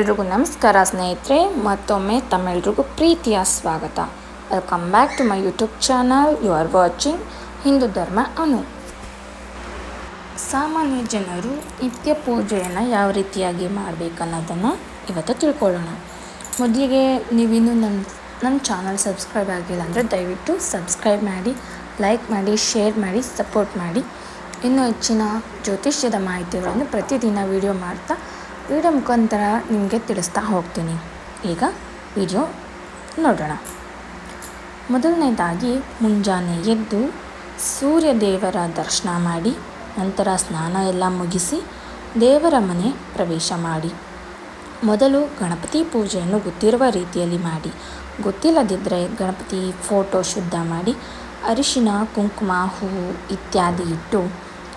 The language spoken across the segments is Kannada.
ಎಲ್ರಿಗೂ ನಮಸ್ಕಾರ ಸ್ನೇಹಿತರೆ, ಮತ್ತೊಮ್ಮೆ ತಮ್ಮೆಲ್ರಿಗೂ ಪ್ರೀತಿಯ ಸ್ವಾಗತ. Welcome back to my YouTube channel you are watching Hindu ಧರ್ಮ ಅನು ಸಾಮಾನ್ಯ ಜನರು ನಿತ್ಯ ಪೂಜೆಯನ್ನು ಯಾವ ರೀತಿಯಾಗಿ ಮಾಡಬೇಕನ್ನೋದನ್ನು ಇವತ್ತು ತಿಳ್ಕೊಳ್ಳೋಣ. ಮೊದಲಿಗೆ ನೀವಿನ್ನೂ ನನ್ನ ನನ್ನ ಚಾನಲ್ ಸಬ್ಸ್ಕ್ರೈಬ್ ಆಗಿಲ್ಲ ಅಂದರೆ ದಯವಿಟ್ಟು ಸಬ್ಸ್ಕ್ರೈಬ್ ಮಾಡಿ ಲೈಕ್ ಮಾಡಿ ಶೇರ್ ಮಾಡಿ ಸಪೋರ್ಟ್ ಮಾಡಿ. ಇನ್ನೂ ಹೆಚ್ಚಿನ ಜ್ಯೋತಿಷ್ಯದ ಮಾಹಿತಿಗಳನ್ನು ಪ್ರತಿದಿನ ವಿಡಿಯೋ ಮಾಡ್ತಾ ವಿಡಿಯೋ ಮುಖಾಂತರ ನಿಮಗೆ ತಿಳಿಸ್ತಾ ಹೋಗ್ತೀನಿ. ಈಗ ವಿಡಿಯೋ ನೋಡೋಣ. ಮೊದಲನೇದಾಗಿ ಮುಂಜಾನೆ ಎದ್ದು ಸೂರ್ಯ ದೇವರ ದರ್ಶನ ಮಾಡಿ, ನಂತರ ಸ್ನಾನ ಎಲ್ಲ ಮುಗಿಸಿ ದೇವರ ಮನೆ ಪ್ರವೇಶ ಮಾಡಿ. ಮೊದಲು ಗಣಪತಿ ಪೂಜೆಯನ್ನು ಗೊತ್ತಿರುವ ರೀತಿಯಲ್ಲಿ ಮಾಡಿ. ಗೊತ್ತಿಲ್ಲದಿದ್ದರೆ ಗಣಪತಿ ಫೋಟೋ ಶುದ್ಧ ಮಾಡಿ, ಅರಿಶಿನ, ಕುಂಕುಮ, ಹೂವು ಇತ್ಯಾದಿ ಇಟ್ಟು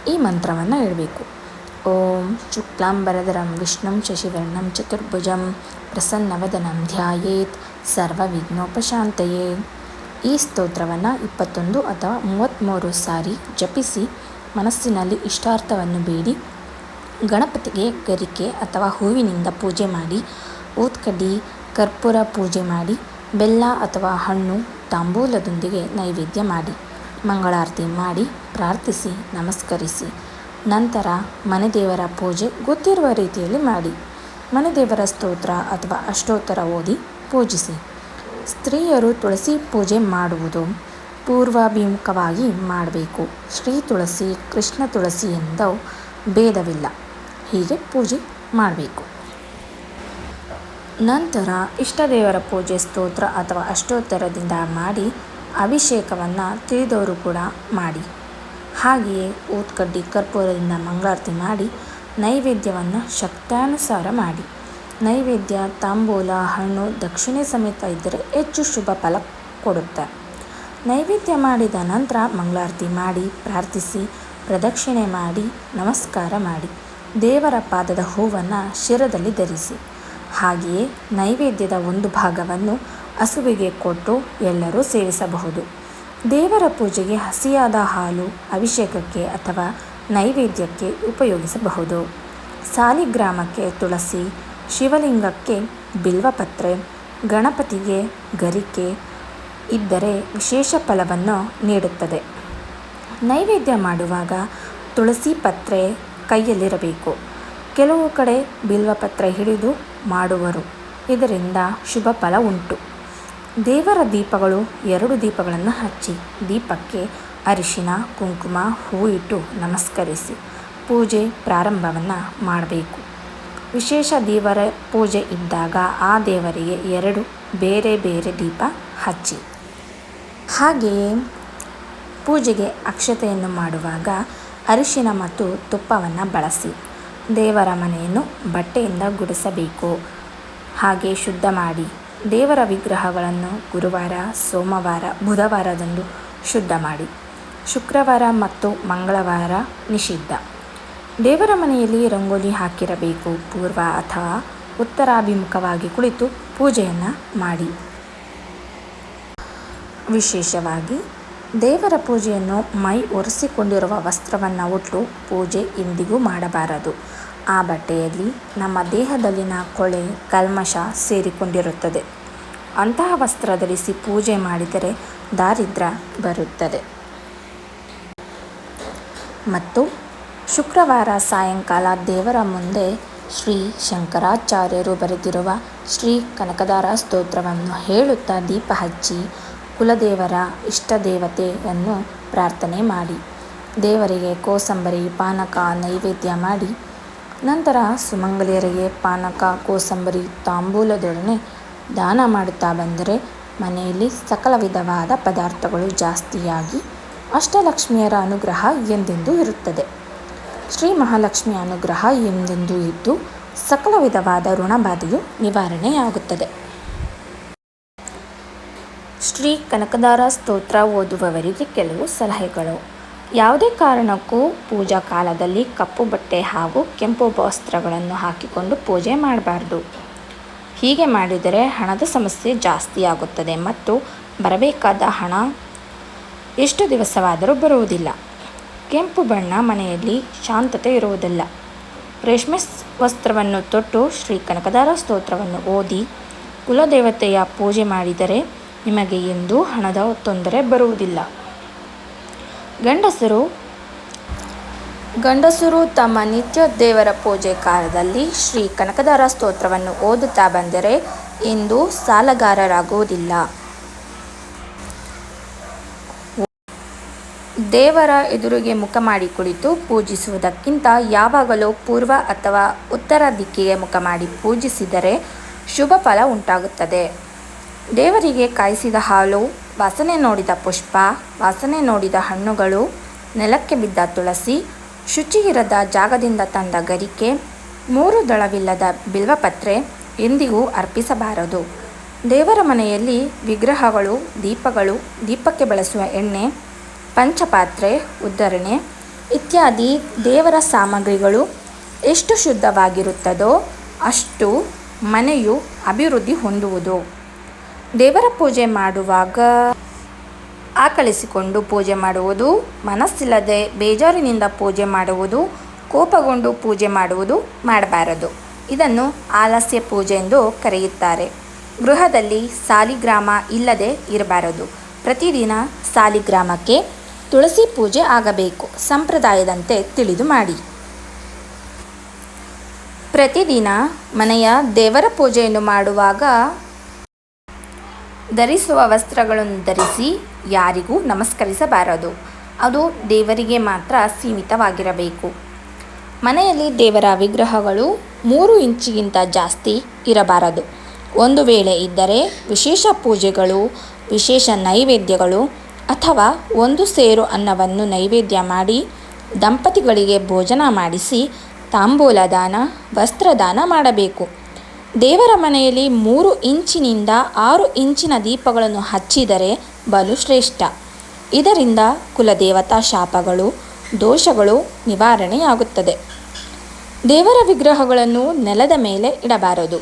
ಈ ಮಂತ್ರವನ್ನು ಹೇಳಬೇಕು. ಓಂ ಶುಕ್ಲಾಂಬರಧರಂ ವಿಷ್ಣುಂ ಶಶಿವರ್ಣಂ ಚತುರ್ಭುಜಂ ಪ್ರಸನ್ನವದನಂ ಧ್ಯಾಯೇತ್ ಸರ್ವವಿಘ್ನೋಪಶಾಂತಯೇ ಈ ಸ್ತೋತ್ರವನ್ನು ಇಪ್ಪತ್ತೊಂದು ಅಥವಾ ಮೂವತ್ತ್ಮೂರು ಸಾರಿ ಜಪಿಸಿ ಮನಸ್ಸಿನಲ್ಲಿ ಇಷ್ಟಾರ್ಥವನ್ನು ಬೇಡಿ, ಗಣಪತಿಗೆ ಗರಿಕೆ ಅಥವಾ ಹೂವಿನಿಂದ ಪೂಜೆ ಮಾಡಿ, ಊತ್ಕಡ್ಡಿ, ಕರ್ಪೂರ ಪೂಜೆ ಮಾಡಿ, ಬೆಲ್ಲ ಅಥವಾ ಹಣ್ಣು ತಾಂಬೂಲದೊಂದಿಗೆ ನೈವೇದ್ಯ ಮಾಡಿ, ಮಂಗಳಾರತಿ ಮಾಡಿ, ಪ್ರಾರ್ಥಿಸಿ, ನಮಸ್ಕರಿಸಿ. ನಂತರ ಮನೆದೇವರ ಪೂಜೆ ಗೊತ್ತಿರುವ ರೀತಿಯಲ್ಲಿ ಮಾಡಿ. ಮನೆದೇವರ ಸ್ತೋತ್ರ ಅಥವಾ ಅಷ್ಟೋತ್ತರ ಓದಿ ಪೂಜಿಸಿ. ಸ್ತ್ರೀಯರು ತುಳಸಿ ಪೂಜೆ ಮಾಡುವುದು ಪೂರ್ವಾಭಿಮುಖವಾಗಿ ಮಾಡಬೇಕು. ಶ್ರೀ ತುಳಸಿ, ಕೃಷ್ಣ ತುಳಸಿ ಎಂದು ಭೇದವಿಲ್ಲ. ಹೀಗೆ ಪೂಜೆ ಮಾಡಬೇಕು. ನಂತರ ಇಷ್ಟದೇವರ ಪೂಜೆ ಸ್ತೋತ್ರ ಅಥವಾ ಅಷ್ಟೋತ್ತರದಿಂದ ಮಾಡಿ ಅಭಿಷೇಕವನ್ನು ತಿಳಿದವರು ಕೂಡ ಮಾಡಿ. ಹಾಗೆಯೇ ಊತ್ಕಡ್ಡಿ ಕರ್ಪೂರದಿಂದ ಮಂಗಳಾರತಿ ಮಾಡಿ ನೈವೇದ್ಯವನ್ನು ಶಕ್ತಾನುಸಾರ ಮಾಡಿ. ನೈವೇದ್ಯ, ತಾಂಬೂಲ, ಹಣ್ಣು, ದಕ್ಷಿಣೆ ಸಮೇತ ಇದ್ದರೆ ಹೆಚ್ಚು ಶುಭ ಫಲ ಕೊಡುತ್ತೆ. ನೈವೇದ್ಯ ಮಾಡಿದ ನಂತರ ಮಂಗಳಾರತಿ ಮಾಡಿ, ಪ್ರಾರ್ಥಿಸಿ, ಪ್ರದಕ್ಷಿಣೆ ಮಾಡಿ, ನಮಸ್ಕಾರ ಮಾಡಿ. ದೇವರ ಪಾದದ ಹೂವನ್ನು ಶಿರದಲ್ಲಿ ಧರಿಸಿ. ಹಾಗೆಯೇ ನೈವೇದ್ಯದ ಒಂದು ಭಾಗವನ್ನು ಹಸುವಿಗೆ ಕೊಟ್ಟು ಎಲ್ಲರೂ ಸೇವಿಸಬಹುದು. ದೇವರ ಪೂಜೆಗೆ ಹಸಿಯಾದ ಹಾಲು, ಅಭಿಷೇಕಕ್ಕೆ ಅಥವಾ ನೈವೇದ್ಯಕ್ಕೆ ಉಪಯೋಗಿಸಬಹುದು. ಸಾಲಿಗ್ರಾಮಕ್ಕೆ ತುಳಸಿ, ಶಿವಲಿಂಗಕ್ಕೆ ಬಿಲ್ವಪತ್ರೆ, ಗಣಪತಿಗೆ ಗರಿಕೆ ಇದ್ದರೆ ವಿಶೇಷ ಫಲವನ್ನು ನೀಡುತ್ತದೆ. ನೈವೇದ್ಯ ಮಾಡುವಾಗ ತುಳಸಿ ಪತ್ರೆ ಕೈಯಲ್ಲಿರಬೇಕು. ಕೆಲವು ಕಡೆ ಬಿಲ್ವಪತ್ರೆ ಹಿಡಿದು ಮಾಡುವರು. ಇದರಿಂದ ಶುಭ ಫಲ ಉಂಟು. ದೇವರ ದೀಪಗಳು ಎರಡು ದೀಪಗಳನ್ನು ಹಚ್ಚಿ, ದೀಪಕ್ಕೆ ಅರಿಶಿನ, ಕುಂಕುಮ ಹೂ ಇಟ್ಟು ನಮಸ್ಕರಿಸಿ, ಪೂಜೆ ಪ್ರಾರಂಭವನ್ನು ಮಾಡಬೇಕು. ವಿಶೇಷ ದೇವರ ಪೂಜೆ ಇದ್ದಾಗ ಆ ದೇವರಿಗೆ ಎರಡು ಬೇರೆ ಬೇರೆ ದೀಪ ಹಚ್ಚಿ. ಹಾಗೆಯೇ ಪೂಜೆಗೆ ಅಕ್ಷತೆಯನ್ನು ಮಾಡುವಾಗ ಅರಿಶಿನ ಮತ್ತು ತುಪ್ಪವನ್ನು ಬಳಸಿ, ದೇವರ ಮನೆಯನ್ನು ಬಟ್ಟೆಯಿಂದ ಗುಡಿಸಬೇಕು. ಹಾಗೆ ಶುದ್ಧ ಮಾಡಿ ದೇವರ ವಿಗ್ರಹಗಳನ್ನು ಗುರುವಾರ, ಸೋಮವಾರ, ಬುಧವಾರದಂದು ಶುದ್ಧ ಮಾಡಿ. ಶುಕ್ರವಾರ ಮತ್ತು ಮಂಗಳವಾರ ನಿಷಿದ್ಧ. ದೇವರ ಮನೆಯಲ್ಲಿ ರಂಗೋಲಿ ಹಾಕಿರಬೇಕು. ಪೂರ್ವ ಅಥವಾ ಉತ್ತರಾಭಿಮುಖವಾಗಿ ಕುಳಿತು ಪೂಜೆಯನ್ನು ಮಾಡಿ. ವಿಶೇಷವಾಗಿ, ದೇವರ ಪೂಜೆಯನ್ನು ಮೈ ಒರೆಸಿಕೊಂಡಿರುವ ವಸ್ತ್ರವನ್ನು ಉಟ್ಟು ಪೂಜೆ ಎಂದಿಗೂ ಮಾಡಬಾರದು. ಆ ಬಟ್ಟೆಯಲ್ಲಿ ನಮ್ಮ ದೇಹದಲ್ಲಿನ ಕೊಳೆ, ಕಲ್ಮಶ ಸೇರಿಕೊಂಡಿರುತ್ತದೆ. ಅಂತಹ ವಸ್ತ್ರ ಧರಿಸಿ ಪೂಜೆ ಮಾಡಿದರೆ ದಾರಿದ್ರ್ಯ ಬರುತ್ತದೆ. ಮತ್ತು ಶುಕ್ರವಾರ ಸಾಯಂಕಾಲ ದೇವರ ಮುಂದೆ ಶ್ರೀ ಶಂಕರಾಚಾರ್ಯರು ಬರೆದಿರುವ ಶ್ರೀ ಕನಕದಾರ ಸ್ತೋತ್ರವನ್ನು ಹೇಳುತ್ತಾ ದೀಪ ಹಚ್ಚಿ ಕುಲದೇವರ ಇಷ್ಟದೇವತೆಯನ್ನು ಪ್ರಾರ್ಥನೆ ಮಾಡಿ. ದೇವರಿಗೆ ಕೋಸಂಬರಿ, ಪಾನಕ, ನೈವೇದ್ಯ ಮಾಡಿ ನಂತರ ಸುಮಂಗಲಿಯರಿಗೆ ಪಾನಕ, ಕೋಸಂಬರಿ, ತಾಂಬೂಲದೊಡನೆ ದಾನ ಮಾಡುತ್ತಾ ಬಂದರೆ ಮನೆಯಲ್ಲಿ ಸಕಲ ವಿಧವಾದ ಪದಾರ್ಥಗಳು ಜಾಸ್ತಿಯಾಗಿ ಅಷ್ಟಲಕ್ಷ್ಮಿಯರ ಅನುಗ್ರಹ ಎಂದೆಂದೂ ಇರುತ್ತದೆ. ಶ್ರೀ ಮಹಾಲಕ್ಷ್ಮಿಯ ಅನುಗ್ರಹ ಎಂದೆಂದೂ ಇದ್ದು ಸಕಲ ವಿಧವಾದ ಋಣಬಾಧೆಯು ನಿವಾರಣೆಯಾಗುತ್ತದೆ. ಶ್ರೀ ಕನಕದಾರ ಸ್ತೋತ್ರ ಓದುವವರಿಗೆ ಕೆಲವು ಸಲಹೆಗಳು. ಯಾವುದೇ ಕಾರಣಕ್ಕೂ ಪೂಜಾ ಕಾಲದಲ್ಲಿ ಕಪ್ಪು ಬಟ್ಟೆ ಹಾಗೂ ಕೆಂಪು ವಸ್ತ್ರಗಳನ್ನು ಹಾಕಿಕೊಂಡು ಪೂಜೆ ಮಾಡಬಾರ್ದು. ಹೀಗೆ ಮಾಡಿದರೆ ಹಣದ ಸಮಸ್ಯೆ ಜಾಸ್ತಿ ಆಗುತ್ತದೆ ಮತ್ತು ಬರಬೇಕಾದ ಹಣ ಎಷ್ಟು ದಿವಸವಾದರೂ ಬರುವುದಿಲ್ಲ. ಕೆಂಪು ಬಣ್ಣ ಮನೆಯಲ್ಲಿ ಶಾಂತತೆ ಇರುವುದಿಲ್ಲ. ರೇಷ್ಮೆ ವಸ್ತ್ರವನ್ನು ತೊಟ್ಟು ಶ್ರೀ ಕನಕದಾರ ಸ್ತೋತ್ರವನ್ನು ಓದಿ ಕುಲದೇವತೆಯ ಪೂಜೆ ಮಾಡಿದರೆ ನಿಮಗೆ ಎಂದೂ ಹಣದ ತೊಂದರೆ ಬರುವುದಿಲ್ಲ. ಗಂಡಸರು? ಗಂಡಸರು ತಮ್ಮ ನಿತ್ಯ ದೇವರ ಪೂಜೆ ಕಾಲದಲ್ಲಿ ಶ್ರೀ ಕನಕದಾರ ಸ್ತೋತ್ರವನ್ನು ಓದುತ್ತಾ ಬಂದರೆ ಇಂದು ಸಾಲಗಾರರಾಗುವುದಿಲ್ಲ. ದೇವರ ಎದುರಿಗೆ ಮುಖ ಮಾಡಿ ಕುಳಿತು ಪೂಜಿಸುವುದಕ್ಕಿಂತ ಯಾವಾಗಲೂ ಪೂರ್ವ ಅಥವಾ ಉತ್ತರ ದಿಕ್ಕಿಗೆ ಮುಖ ಮಾಡಿ ಪೂಜಿಸಿದರೆ ಶುಭ ಫಲ ಉಂಟಾಗುತ್ತದೆ. ದೇವರಿಗೆ ಕಾಯಿಸಿದ ಹಾಲು ವಾಸನೆ ನೋಡಿದ ಪುಷ್ಪ, ವಾಸನೆ ನೋಡಿದ ಹಣ್ಣುಗಳು, ನೆಲಕ್ಕೆ ಬಿದ್ದ ತುಳಸಿ ಶುಚಿ ಇರದ ಜಾಗದಿಂದ ತಂದ ಗರಿಕೆ, ಮೂರು ದಳವಿಲ್ಲದ ಬಿಲ್ವಪತ್ರೆ ಎಂದಿಗೂ ಅರ್ಪಿಸಬಾರದು. ದೇವರ ಮನೆಯಲ್ಲಿ ವಿಗ್ರಹಗಳು, ದೀಪಗಳು, ದೀಪಕ್ಕೆ ಬಳಸುವ ಎಣ್ಣೆ, ಪಂಚಪಾತ್ರೆ, ಉದ್ಧರಣೆ ಇತ್ಯಾದಿ ದೇವರ ಸಾಮಗ್ರಿಗಳು ಎಷ್ಟು ಶುದ್ಧವಾಗಿರುತ್ತದೋ ಅಷ್ಟು ಮನೆಯು ಅಭಿವೃದ್ಧಿ ಹೊಂದುವುದು. ದೇವರ ಪೂಜೆ ಮಾಡುವಾಗ ಆಕಳಿಸಿಕೊಂಡು ಪೂಜೆ ಮಾಡುವುದು, ಮನಸ್ಸಿಲ್ಲದೆ ಬೇಜಾರಿನಿಂದ ಪೂಜೆ ಮಾಡುವುದು, ಕೋಪಗೊಂಡು ಪೂಜೆ ಮಾಡುವುದು ಮಾಡಬಾರದು. ಇದನ್ನು ಆಲಸ್ಯ ಪೂಜೆ ಎಂದು ಕರೆಯುತ್ತಾರೆ. ಗೃಹದಲ್ಲಿ ಸಾಲಿಗ್ರಾಮ ಇಲ್ಲದೆ ಇರಬಾರದು. ಪ್ರತಿದಿನ ಸಾಲಿಗ್ರಾಮಕ್ಕೆ ತುಳಸಿ ಪೂಜೆ ಆಗಬೇಕು. ಸಂಪ್ರದಾಯದಂತೆ ತಿಳಿದು ಮಾಡಿ. ಪ್ರತಿದಿನ ಮನೆಯ ದೇವರ ಪೂಜೆಯನ್ನು ಮಾಡುವಾಗ ಧರಿಸುವ ವಸ್ತ್ರಗಳನ್ನು ಧರಿಸಿ ಯಾರಿಗೂ ನಮಸ್ಕರಿಸಬಾರದು. ಅದು ದೇವರಿಗೆ ಮಾತ್ರ ಸೀಮಿತವಾಗಿರಬೇಕು. ಮನೆಯಲ್ಲಿ ದೇವರ ವಿಗ್ರಹಗಳು ಮೂರು ಇಂಚಿಗಿಂತ ಜಾಸ್ತಿ ಇರಬಾರದು. ಒಂದು ವೇಳೆ ಇದ್ದರೆ ವಿಶೇಷ ಪೂಜೆಗಳು, ವಿಶೇಷ ನೈವೇದ್ಯಗಳು ಅಥವಾ ಒಂದು ಸೇರು ಅನ್ನವನ್ನು ನೈವೇದ್ಯ ಮಾಡಿ ದಂಪತಿಗಳಿಗೆ ಭೋಜನ ಮಾಡಿಸಿ ತಾಂಬೂಲ ದಾನ, ವಸ್ತ್ರದಾನ ಮಾಡಬೇಕು. ದೇವರ ಮನೆಯಲ್ಲಿ ಮೂರು ಇಂಚಿನಿಂದ ಆರು ಇಂಚಿನ ದೀಪಗಳನ್ನು ಹಚ್ಚಿದರೆ ಬಲು ಶ್ರೇಷ್ಠ ಇದರಿಂದ ಕುಲದೇವತಾ ಶಾಪಗಳು, ದೋಷಗಳು ನಿವಾರಣೆಯಾಗುತ್ತದೆ. ದೇವರ ವಿಗ್ರಹಗಳನ್ನು ನೆಲದ ಮೇಲೆ ಇಡಬಾರದು.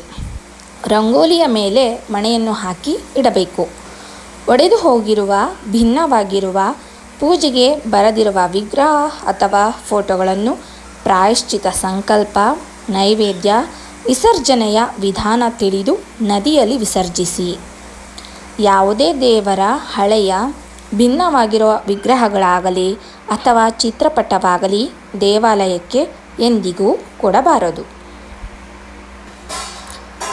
ರಂಗೋಲಿಯ ಮೇಲೆ ಮಣೆಯನ್ನು ಹಾಕಿ ಇಡಬೇಕು. ಒಡೆದು ಹೋಗಿರುವ, ಭಿನ್ನವಾಗಿರುವ, ಪೂಜೆಗೆ ಬರದಿರುವ ವಿಗ್ರಹ ಅಥವಾ ಫೋಟೋಗಳನ್ನು ಪ್ರಾಯಶ್ಚಿತ ಸಂಕಲ್ಪ, ನೈವೇದ್ಯ ವಿಸರ್ಜನೆಯ ವಿಧಾನ ತಿಳಿದು ನದಿಯಲ್ಲಿ ವಿಸರ್ಜಿಸಿ. ಯಾವುದೇ ದೇವರ ಹಳೆಯ, ಭಿನ್ನವಾಗಿರುವ ವಿಗ್ರಹಗಳಾಗಲಿ ಅಥವಾ ಚಿತ್ರಪಟವಾಗಲಿ ದೇವಾಲಯಕ್ಕೆ ಎಂದಿಗೂ ಕೊಡಬಾರದು.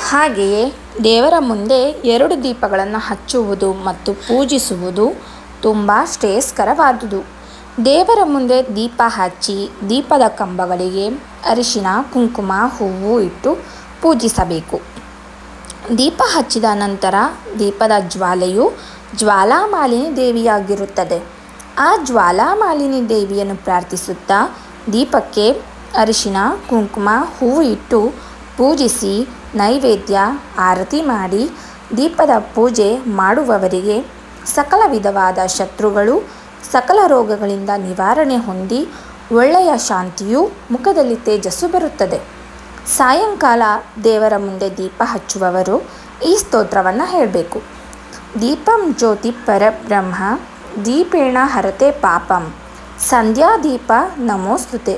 ಹಾಗೆಯೇ ದೇವರ ಮುಂದೆ ಎರಡು ದೀಪಗಳನ್ನು ಹಚ್ಚುವುದು ಮತ್ತು ಪೂಜಿಸುವುದು ತುಂಬ ಶ್ರೇಯಸ್ಕರವಾದುದು. ದೇವರ ಮುಂದೆ ದೀಪ ಹಚ್ಚಿ ದೀಪದ ಕಂಬಗಳಿಗೆ ಅರಿಶಿನ, ಕುಂಕುಮ, ಹೂವು ಇಟ್ಟು ಪೂಜಿಸಬೇಕು. ದೀಪ ಹಚ್ಚಿದ ನಂತರ ದೀಪದ ಜ್ವಾಲೆಯು ಜ್ವಾಲಾಮಾಲಿನಿ ದೇವಿಯಾಗಿರುತ್ತದೆ. ಆ ಜ್ವಾಲಾಮಾಲಿನಿ ದೇವಿಯನ್ನು ಪ್ರಾರ್ಥಿಸುತ್ತಾ ದೀಪಕ್ಕೆ ಅರಿಶಿನ, ಕುಂಕುಮ, ಹೂವು ಇಟ್ಟು ಪೂಜಿಸಿ ನೈವೇದ್ಯ, ಆರತಿ ಮಾಡಿ ದೀಪದ ಪೂಜೆ ಮಾಡುವವರಿಗೆ ಸಕಲ ವಿಧವಾದ ಶತ್ರುಗಳು ಸಕಲ ರೋಗಗಳಿಂದ ನಿವಾರಣೆ ಹೊಂದಿ ಒಳ್ಳೆಯ ಶಾಂತಿಯು ಮುಖದಲ್ಲಿ ತೇಜಸ್ಸು ಬರುತ್ತದೆ. ಸಾಯಂಕಾಲ ದೇವರ ಮುಂದೆ ದೀಪ ಹಚ್ಚುವವರು ಈ ಸ್ತೋತ್ರವನ್ನು ಹೇಳಬೇಕು. ದೀಪಂ ಜ್ಯೋತಿ ಪರಬ್ರಹ್ಮ, ದೀಪೇಣ ಹರತೆ ಪಾಪಂ, ಸಂಧ್ಯಾ ದೀಪ ನಮೋಸ್ತುತೆ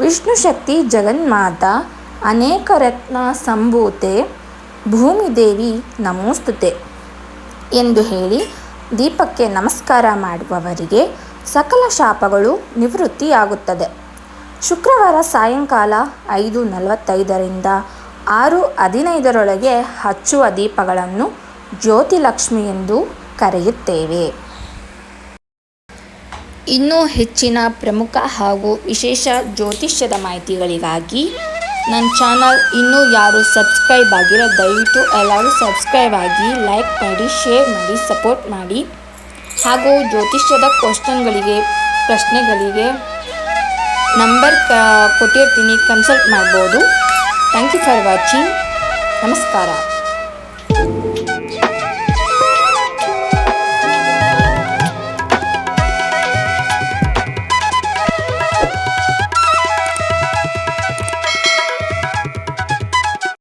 ವಿಷ್ಣು ಶಕ್ತಿ ಜಗನ್ಮಾತ, ಅನೇಕ ರತ್ನ ಸಂಭೂತೆ ಭೂಮಿದೇವಿ ನಮೋಸ್ತುತೆ ಎಂದು ಹೇಳಿ ದೀಪಕ್ಕೆ ನಮಸ್ಕಾರ ಮಾಡುವವರಿಗೆ ಸಕಲ ಶಾಪಗಳು ನಿವೃತ್ತಿಯಾಗುತ್ತದೆ. ಶುಕ್ರವಾರ ಸಾಯಂಕಾಲ ಐದು ನಲವತ್ತೈದರಿಂದ ಆರು ಹದಿನೈದರೊಳಗೆ ಹಚ್ಚುವ ದೀಪಗಳನ್ನು ಜ್ಯೋತಿಲಕ್ಷ್ಮಿ ಎಂದು ಕರೆಯುತ್ತೇವೆ. ಇನ್ನೂ ಹೆಚ್ಚಿನ ಪ್ರಮುಖ ಹಾಗೂ ವಿಶೇಷ ಜ್ಯೋತಿಷ್ಯದ ಮಾಹಿತಿಗಳಿಗಾಗಿ ನನ್ನ ಚಾನಲ್ ಇನ್ನೂ ಯಾರು ಸಬ್ಸ್ಕ್ರೈಬ್ ಆಗಿರೋ ದಯವಿಟ್ಟು ಎಲ್ಲರೂ ಸಬ್ಸ್ಕ್ರೈಬ್ ಆಗಿ ಲೈಕ್ ಮಾಡಿ, ಶೇರ್ ಮಾಡಿ, ಸಪೋರ್ಟ್ ಮಾಡಿ. ಹಾಗೂ ಜ್ಯೋತಿಷ್ಯದ ಕ್ವಶನ್ಗಳಿಗೆ ಪ್ರಶ್ನೆಗಳಿಗೆ ನಂಬರ್ ಕ, ಕೊಟ್ಟಿರ್ತೀನಿ, ಕನ್ಸಲ್ಟ್ ಮಾಡ್ಬೋದು. Thank you for watching. ನಮಸ್ಕಾರ.